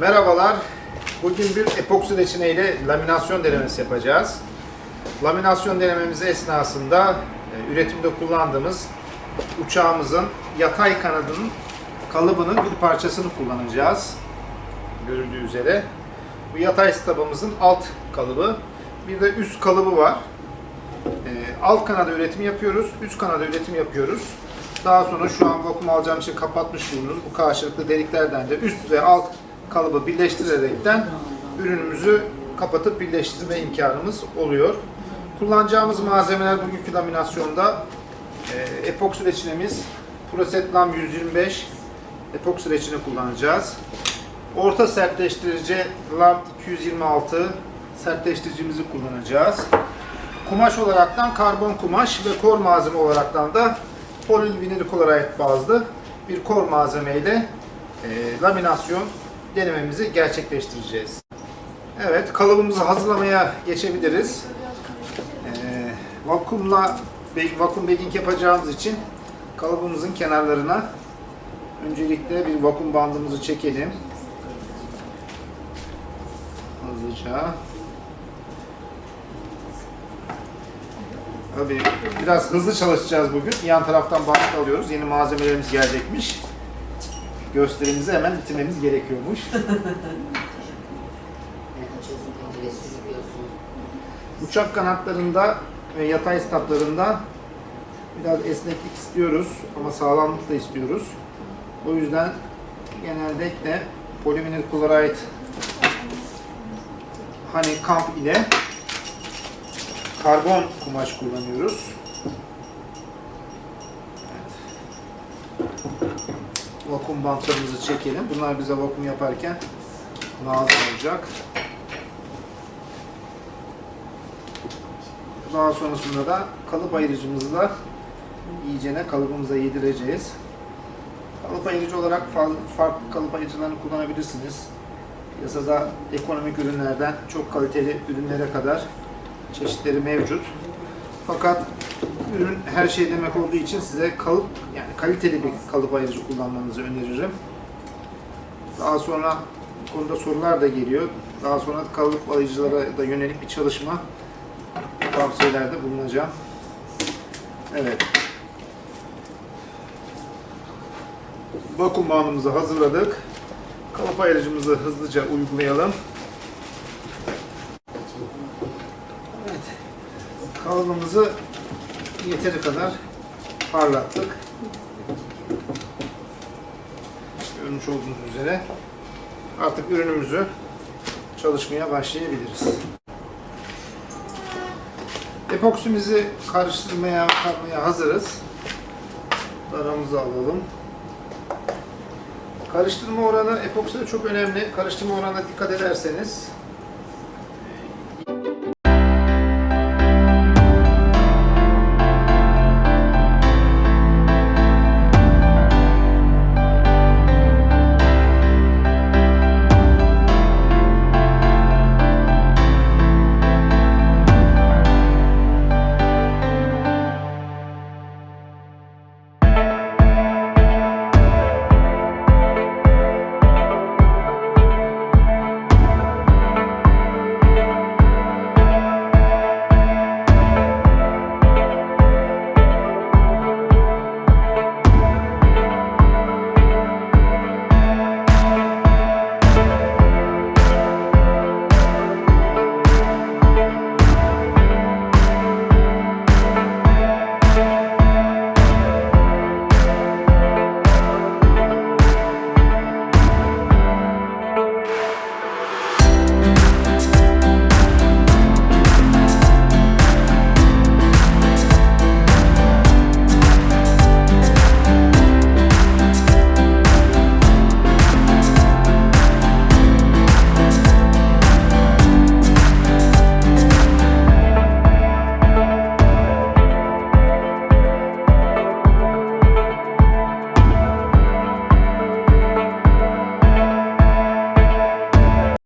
Merhabalar. Bugün bir epoksi reçine ile laminasyon denemesi yapacağız. Laminasyon denememiz esnasında e, üretimde kullandığımız uçağımızın yatay kanadının kalıbının bir parçasını kullanacağız. Görüldüğü üzere. Bu yatay stabımızın alt kalıbı. Bir de üst kalıbı var. E, alt kanada üretim yapıyoruz. Üst kanada üretim yapıyoruz. Daha sonra şu an vakum alacağım için kapatmış bulunuruz. Bu karşılıklı deliklerden de üst ve alt kalıbı birleştirerekten ürünümüzü kapatıp birleştirme imkanımız oluyor. Kullanacağımız malzemeler bugünkü laminasyonda e, epoksi reçinemiz Prosetlam 125 epoksi reçine kullanacağız. Orta sertleştirici LAM 226 sertleştiricimizi kullanacağız. Kumaş olaraktan karbon kumaş ve kor malzeme olaraktan da polivinil klorait bazlı bir kor malzemeyle e, laminasyon denememizi gerçekleştireceğiz. Evet, kalıbımızı hazırlamaya geçebiliriz. E, vakumla vakum bagging yapacağımız için kalıbımızın kenarlarına öncelikle bir vakum bandımızı çekelim. Hızlıca. Tabii biraz hızlı çalışacağız bugün. Yan taraftan bant alıyoruz. Yeni malzemelerimiz gelecekmiş. Gösterimizi hemen bitirmemiz gerekiyormuş. Uçak kanatlarında ve yatay statlarında biraz esneklik istiyoruz ama sağlamlık da istiyoruz. O yüzden genellikle polivinil klorait hani kamp ile karbon kumaş kullanıyoruz. Evet. Vakum bantlarımızı çekelim. Bunlar bize vakum yaparken lazım olacak. Daha sonrasında da kalıp ayırıcımızla iyicene kalıbımıza yedireceğiz. Kalıp ayırıcı olarak farklı, kalıp ayırıcılarını kullanabilirsiniz. Piyasada ekonomik ürünlerden çok kaliteli ürünlere kadar çeşitleri mevcut. Fakat ürün her şey demek olduğu için size kalıp yani kaliteli bir kalıp ayırıcı kullanmanızı öneririm. Daha sonra konuda sorular da geliyor. Daha sonra kalıp ayırıcılara da yönelik bir çalışma tavsiyelerde bulunacağım. Evet. Vakum bağımızı hazırladık. Kalıp ayırıcımızı hızlıca uygulayalım. Kalıbımızı yeteri kadar parlattık. Görmüş olduğunuz üzere artık ürünümüzü çalışmaya başlayabiliriz. Epoksimizi karıştırmaya, katmaya hazırız. Daramızı alalım. Karıştırma oranı epokside çok önemli. Karıştırma oranına dikkat ederseniz